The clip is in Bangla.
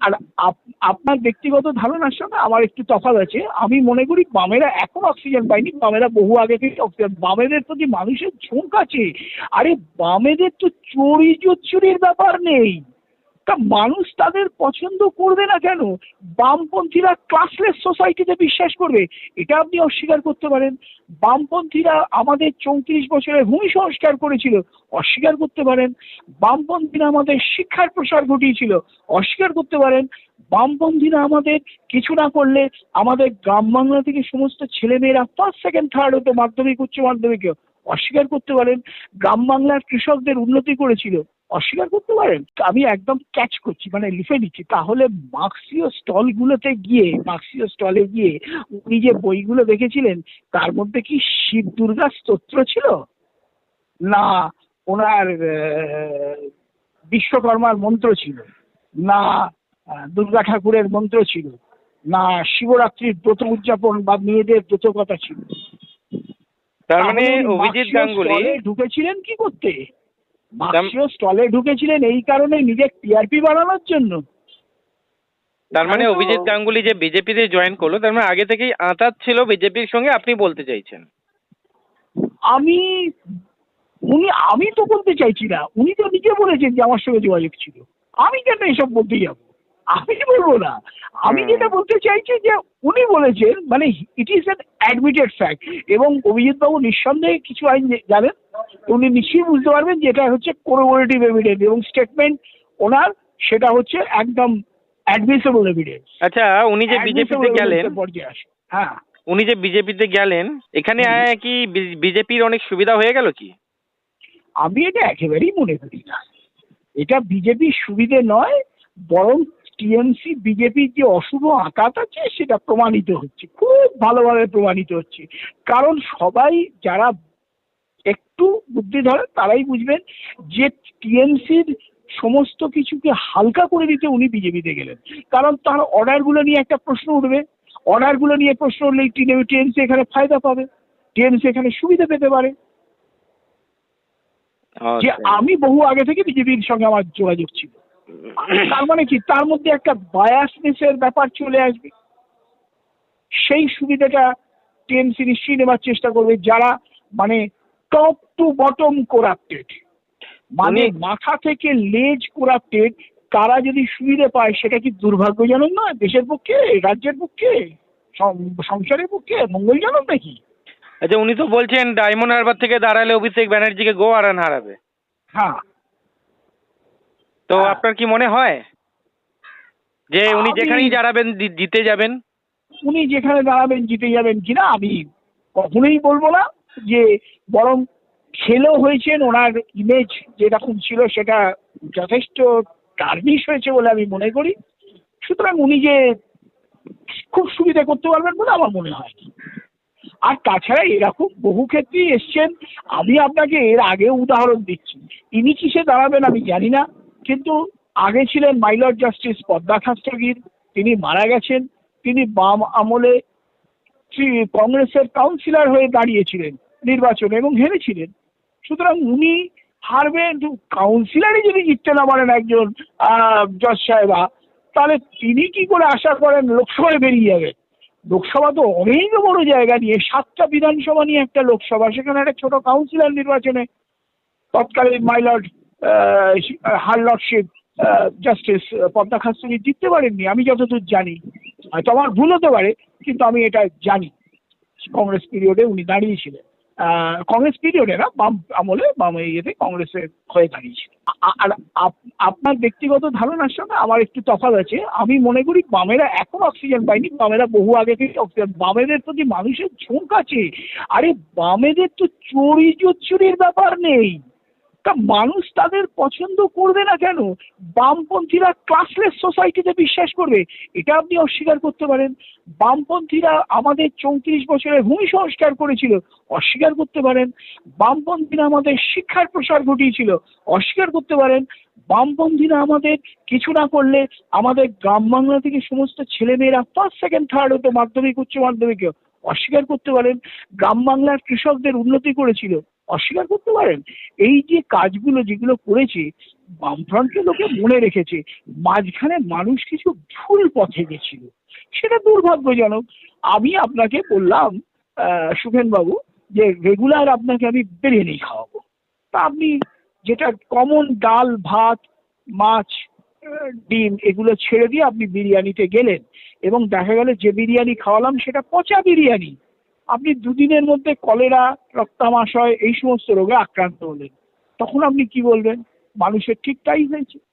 আর আপ- আপনার ব্যক্তিগত ধারণার সঙ্গে আমার একটু তফাৎ আছে। আমি মনে করি বামেরা এখন অক্সিজেন পায়নি, বামেরা বহু আগে থেকে অক্সিজেন। বামেদের প্রতি মানুষের ঝোঁক আছে? আরে বামেদের তো চুরি চুরির ব্যাপার নেই। তা মানুষ তাদের পছন্দ করবে না কেন? বামপন্থীরা ক্লাসলেস সোসাইটিতে বিশ্বাস করবে। এটা আপনি অস্বীকার করতে পারেন। বামপন্থীরা আমাদের চৌত্রিশ বছরের ভূমি সংস্কার করেছিল, অস্বীকার করতে পারেন। বামপন্থীরা আমাদের শিক্ষার প্রসার ঘটিয়েছিল, অস্বীকার করতে পারেন। বামপন্থীরা আমাদের কিছু না করলে আমাদের গ্রাম বাংলা থেকে সমস্ত ছেলেমেয়েরা ফার্স্ট সেকেন্ড থার্ড হতো মাধ্যমিক, উচ্চ মাধ্যমিকে অস্বীকার করতে পারেন। গ্রাম বাংলার কৃষকদের উন্নতি করেছিল। অস্বীকার করতে পারেন? আমি একদম ক্যাচ করছি মানে লিখে নিচ্ছি। তাহলে মার্ক্সীয় স্টলগুলোতে গিয়ে মার্ক্সীয় স্টলে গিয়ে উনি যে বইগুলো দেখেছিলেন তার মধ্যে কি শিব দুর্গা স্তোত্র ছিল? না ওনার বিশ্বকর্মার মন্ত্র ছিল। না দুর্গা ঠাকুরের মন্ত্র ছিল। না শিবরাত্রির ব্রত উদযাপন বা মেয়েদের ব্রত কথা ছিল। তার মানে অভিজিৎ গাঙ্গুলি ঢুকেছিলেন কি করতে? মার্ক্সীয় স্টলে ঢুকেছিলেন এই কারণে নিজের টিআরপি বাড়ানোর জন্য। তার মানে অভিজিৎ গাঙ্গুলি যে বিজেপিতে জয়েন করল তার মানে আগে থেকেই আঁতাত ছিল বিজেপির সঙ্গে আপনি বলতে চাইছেন? আমি উনি আমি তো বলতে চাইছি না উনি তো নিজে বলেছেন যে আমার সঙ্গে যোগাযোগ ছিল। আমি কেন এসব বলতে যাব? আমি বলব না। আমি যেটা বলতে চাইছি যে উনি বলেছেন মানে it is an admitted fact এবং অভিজিৎ বাবু নিঃসন্দেহে কিছু আইন জানেন উনি নিশ্চয়ই বুঝতে পারবেন যে এটা হচ্ছে কোরোবোরেটিভ এভিডেন্স এবং স্টেটমেন্ট ওনার সেটা হচ্ছে একদম অ্যাডমিসেবল এভিডেন্স আচ্ছা উনি যে বিজেপিতে গেলেন হ্যাঁ। উনি যে বিজেপিতে গেলেন এখানে কি বিজেপির অনেক সুবিধা হয়ে গেল কি? আমি এটা একেবারেই মনে করি না। এটা বিজেপির সুবিধে নয় বরং টিএমসি বিজেপির যে অশুভ আঘাত আছে সেটা প্রমাণিত হচ্ছে। খুব ভালোভাবে প্রমাণিত হচ্ছে। কারণ সবাই যারা একটু বুদ্ধি ধরে তারাই বুঝবেন যে টিএমসির সমস্ত কিছুকে হালকা করে দিতে উনি বিজেপিতে গেলেন। কারণ তার অর্ডারগুলো নিয়ে একটা প্রশ্ন উঠবে। অর্ডারগুলো নিয়ে প্রশ্ন উঠলেই টিএমসি এখানে ফায়দা পাবে। টিএমসি এখানে সুবিধা পেতে পারে। যে আচ্ছা। আমি বহু আগে থেকে বিজেপির সঙ্গে আমার যোগাযোগ ছিল। তার মানে কি? তার মধ্যে একটা বায়াসনেসের ব্যাপার চলে আসবে। সেই সুবিধাটা টিএমসি নিশ্চয়ই নেবার চেষ্টা করবে। যারা মানে টপ টু বটম করাপ্টেড মানে মাথা থেকে লেজ করাপ্টেড তারা যদি সুবিধা পায় সেটা কি দুর্ভাগ্যজনক নয়? দেশের পক্ষে? রাজ্যের পক্ষে? সংসারের পক্ষে? মঙ্গলজনক নাকি? আচ্ছা উনি তো বলছেন ডায়মন্ড হারবার থেকে দাঁড়ালে অভিষেক ব্যানার্জিকে গো আরান হারাবে। হ্যাঁ। তো হ্যাঁ। আপনার কি মনে হয় যে উনি যেখানেই দাঁড়াবেন জিতে যাবেন? উনি যেখানে দাঁড়াবেন জিতে যাবেন কিনা আমি কখনোই বলব না। যে বরং খেলেও হয়েছেন, ওনার ইমেজ যেরকম ছিল সেটা যথেষ্ট টার্নিশ হয়েছে বলে আমি মনে করি। সুতরাং উনি যে খুব সুবিধা করতে পারবেন বলে আমার মনে হয়। আর তাছাড়া এরকম বহু ক্ষেত্রেই এসছেন। আমি আপনাকে এর আগে উদাহরণ দিচ্ছি। ইনি কিসে দাঁড়াবেন আমি জানি না, কিন্তু আগে ছিলেন মাইলর জাস্টিস পদ্মা খাস্তগির তিনি মারা গেছেন। তিনি বাম আমলে কংগ্রেসের কাউন্সিলর হয়ে দাঁড়িয়েছিলেন নির্বাচনে এবং হেরেছিলেন। সুতরাং উনি হারবেন কাউন্সিলরই যদি জিততে না পারেন একজন জজ সাহেবা, তাহলে তিনি কি করে আশা করেন লোকসভায় বেরিয়ে যাবেন লোকসভা তো অনেক বড় জায়গা নিয়ে, সাতটা বিধানসভা নিয়ে একটা লোকসভা, সেখানে একটা ছোট কাউন্সিলর নির্বাচনে তৎকালীন my lord her lordship justice Padma Khasturi জিততে পারেননি, আমি যতদূর জানি। হয়তো আমার ভুল হতে পারে, কিন্তু আমি এটা জানি। কংগ্রেস পিরিয়ডে উনি দাঁড়িয়েছিলেন। কংগ্রেস পিরিয়ডে না, বাম আমলে, বাম ইয়েতে কংগ্রেসের হয়ে দাঁড়িয়েছিলেন আ- আর আপ- আপনার ব্যক্তিগত ধারণার সঙ্গে আমার একটু তফাৎ আছে। আমি মনে করি বামেরা এখন অক্সিজেন পায়নি, বামেরা বহু আগে থেকে অক্সিজেন বামেদের প্রতি মানুষের ঝোঁক আছে। আরে, বামেদের তো চুরি চুরির ব্যাপার নেই। তা মানুষ তাদের পছন্দ করবে না কেন? বামপন্থীরা ক্লাসলেস সোসাইটিতে বিশ্বাস করবে। এটা আপনি অস্বীকার করতে পারেন। বামপন্থীরা আমাদের চৌত্রিশ বছরের ভূমি সংস্কার করেছিল, অস্বীকার করতে পারেন। বামপন্থীরা আমাদের শিক্ষার প্রসার ঘটিয়েছিল, অস্বীকার করতে পারেন। বামপন্থীরা আমাদের কিছু না করলে আমাদের গ্রাম বাংলা থেকে সমস্ত ছেলেমেয়েরা ফার্স্ট সেকেন্ড থার্ড হতো, মাধ্যমিক, উচ্চ মাধ্যমিকেও অস্বীকার করতে পারেন। গ্রাম বাংলার কৃষকদের উন্নতি করেছিল। অস্বীকার করতে পারেন? এই যে কাজগুলো যেগুলো করেছে বামফ্রন্টকে লোকে মনে রেখেছে, মাঝখানে মানুষ কিছু ভুল পথে গেছিল। সেটা দুর্ভাগ্যজনক। আমি আপনাকে বললাম সুখেন বাবু যে রেগুলার আপনাকে আমি বিরিয়ানি খাওয়াবো। তা আপনি যেটা কমন ডাল, ভাত, মাছ, ডিম, এগুলো ছেড়ে দিয়ে আপনি বিরিয়ানিতে গেলেন এবং দেখা গেল যে বিরিয়ানি খাওয়ালাম, সেটা পচা বিরিয়ানি। আপনি দুদিনের মধ্যে কলেরা, রক্তামাশয়, এই সমস্ত রোগে আক্রান্ত হলেন। তখন আপনি কি বলবেন? মানুষের ঠিক তাই হয়েছে।